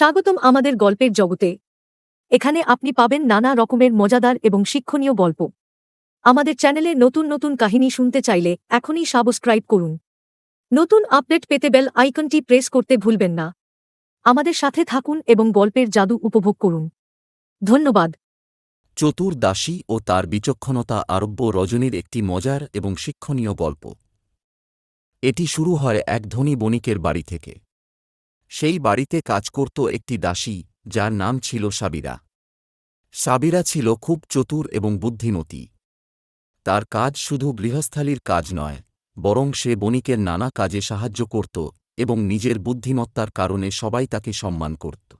স্বাগতম আমাদের গল্পের জগতে। এখানে আপনি পাবেন নানা রকমের মজাদার এবং শিক্ষণীয় গল্প। আমাদের চ্যানেলে নতুন নতুন কাহিনী শুনতে চাইলে এখনই সাবস্ক্রাইব করুন। নতুন আপডেট পেতে বেল আইকনটি প্রেস করতে ভুলবেন না। আমাদের সাথে থাকুন এবং গল্পের জাদু উপভোগ করুন। ধন্যবাদ। চতুর দাসী ও তার বিচক্ষণতা আরব্য রজনীর একটি মজার এবং শিক্ষণীয় গল্প। এটি শুরু হয় এক ধনী বণিকের বাড়ি থেকে। সেই বাড়িতে কাজ করত একটি দাসী, যার নাম ছিল সাবিরা। সাবিরা ছিল খুব চতুর এবং বুদ্ধিমতী। তার কাজ শুধু গৃহস্থালির কাজ নয়, বরং সে বণিকের নানা কাজে সাহায্য করত এবং নিজের বুদ্ধিমত্তার কারণে সবাই তাকে সম্মান করত।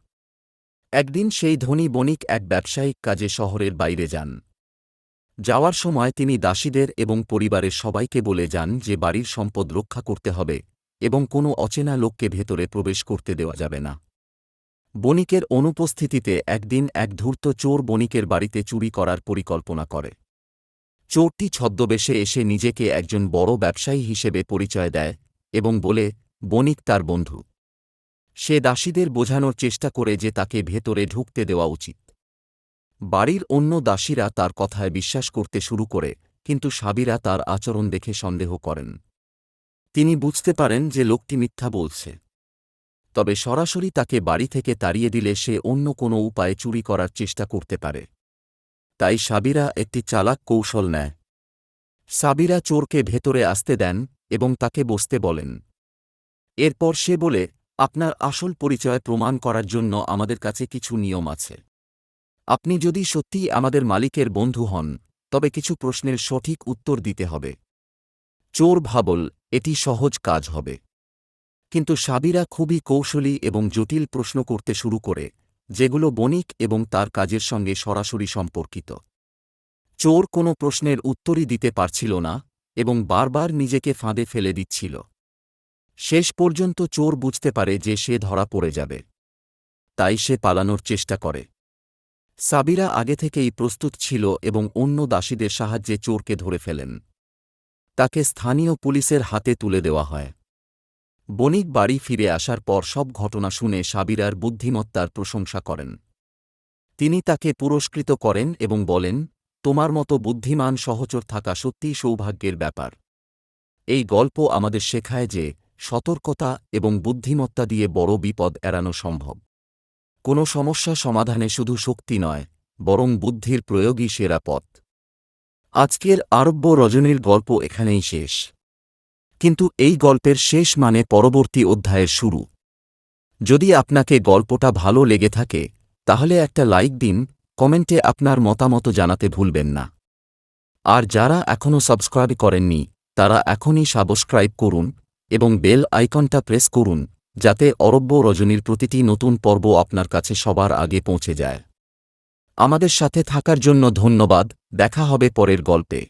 একদিন সেই ধনী বণিক এক ব্যবসায়িক কাজে শহরের বাইরে যান। যাওয়ার সময় তিনি দাসীদের এবং পরিবারের সবাইকে বলে যান যে বাড়ির সম্পদ রক্ষা করতে হবে এবং কোনো অচেনা লোককে ভেতরে প্রবেশ করতে দেওয়া যাবে না। বণিকের অনুপস্থিতিতে একদিন এক ধূর্ত চোর বণিকের বাড়িতে চুরি করার পরিকল্পনা করে। চোরটি ছদ্মবেশে এসে নিজেকে একজন বড় ব্যবসায়ী হিসেবে পরিচয় দেয় এবং বলে, বণিক তার বন্ধু। সে দাসীদের বোঝানোর চেষ্টা করে যে তাকে ভেতরে ঢুকতে দেওয়া উচিত। বাড়ির অন্য দাসীরা তার কথায় বিশ্বাস করতে শুরু করে, কিন্তু সাবিরা তার আচরণ দেখে সন্দেহ করেন। তিনি বুঝতে পারেন যে লোকটি মিথ্যা বলছে। তবে সরাসরি তাকে বাড়ি থেকে তাড়িয়ে দিলে সে অন্য কোনো উপায়ে চুরি করার চেষ্টা করতে পারে। তাই সাবিরা একটি চালাক কৌশল নেয়। সাবিরা চোরকে ভেতরে আসতে দেন এবং তাকে বসতে বলেন। এরপর সে বলে, আপনার আসল পরিচয় প্রমাণ করার জন্য আমাদের কাছে কিছু নিয়ম আছে। আপনি যদি সত্যিই আমাদের মালিকের বন্ধু হন, তবে কিছু প্রশ্নের সঠিক উত্তর দিতে হবে। চোর ভাবল এটি সহজ কাজ হবে। কিন্তু সাবিরা খুবই কৌশলী এবং জটিল প্রশ্ন করতে শুরু করে, যেগুলো বণিক এবং তার কাজের সঙ্গে সরাসরি সম্পর্কিত। চোর কোনো প্রশ্নের উত্তরই দিতে পারছিল না এবং বারবার নিজেকে ফাঁদে ফেলে দিচ্ছিল। শেষ পর্যন্ত চোর বুঝতে পারে যে সে ধরা পড়ে যাবে। তাই সে পালানোর চেষ্টা করে। সাবিরা আগে থেকেই প্রস্তুত ছিল এবং অন্য দাসীদের সাহায্যে চোরকে ধরে ফেলেন। তাকে স্থানীয় পুলিশের হাতে তুলে দেওয়া হয়। বণিক বাড়ি ফিরে আসার পর সব ঘটনা শুনে সাবিরার বুদ্ধিমত্তার প্রশংসা করেন। তিনি তাকে পুরস্কৃত করেন এবং বলেন, তোমার মতো বুদ্ধিমান সহচর থাকা সত্যিই সৌভাগ্যের ব্যাপার। এই গল্প আমাদের শেখায় যে সতর্কতা এবং বুদ্ধিমত্তা দিয়ে বড় বিপদ এড়ানো সম্ভব। কোনো সমস্যা সমাধানে শুধু শক্তি নয়, বরং বুদ্ধির প্রয়োগই সেরা পথ। আজকের আরব্য রজনীর গল্প এখানেই শেষ। কিন্তু এই গল্পের শেষ মানে পরবর্তী অধ্যায়ের শুরু। যদি আপনাকে গল্পটা ভালো লেগে থাকে, তাহলে একটা লাইক দিন, কমেন্টে আপনার মতামত জানাতে ভুলবেন না। আর যারা এখনও সাবস্ক্রাইব করেননি, তারা এখনই সাবস্ক্রাইব করুন এবং বেল আইকনটা প্রেস করুন, যাতে অরব্য রজনীর প্রতিটি নতুন পর্ব আপনার কাছে সবার আগে পৌঁছে যায়। আমাদের সাথে থাকার জন্য ধন্যবাদ। দেখা হবে পরের গল্পে।